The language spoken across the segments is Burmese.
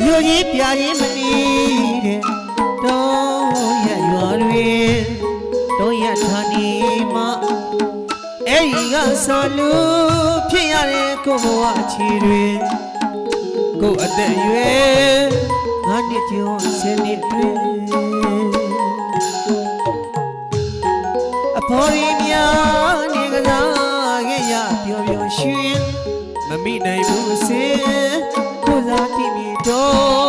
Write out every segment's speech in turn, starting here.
မြို့ကြီးပြာရင်မနေတဲ့တော့ရရွာတွေတော့ရဌာနီမှာအဲ့ဒီကဆာလူဖြစ်ရတဲ့ကိုဘဝအခြေတွေကိုအသက်ရွယ်ငါနှစ်ကျော်ဆယ်နှစ်တွင်အဖော်ရင်းများ မမိနိုင်ဘူးစင်ကိုစားတိမီတော့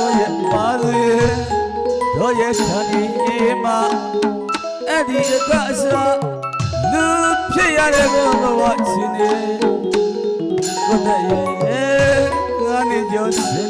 တော့ရဲ့ပါသွေတော့ရဲ့ခန္ဒီမှာအဲ့ဒီအကအစားလူဖြစ်ရတဲ့ဘဝချင်းနေကိုယ်တည်းရဲ့ငါနေကြောစင်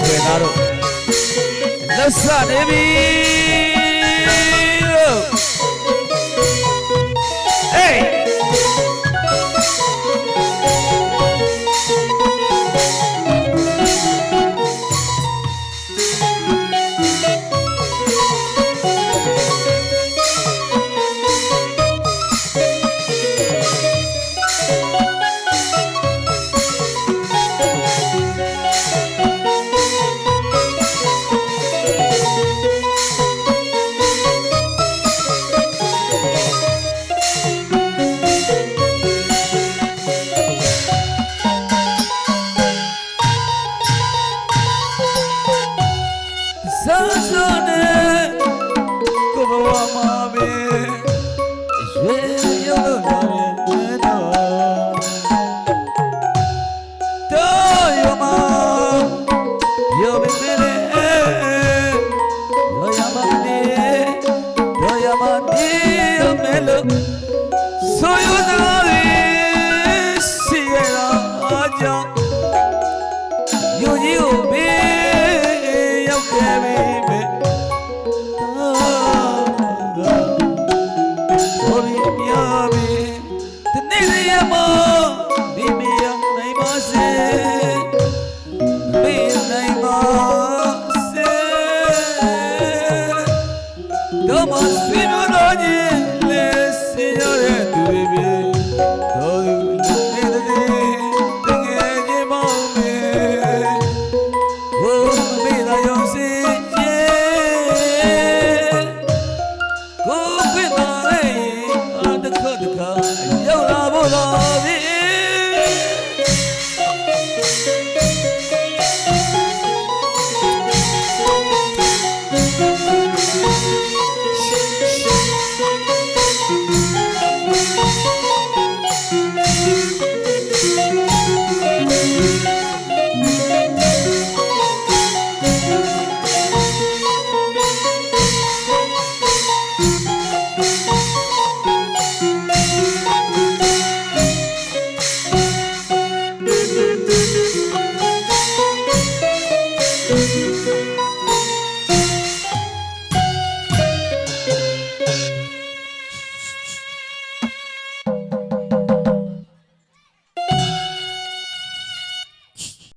တက်တက်ရောက်ခွေသားတို့လက်စနေပြီ ဆန်းစွ ရော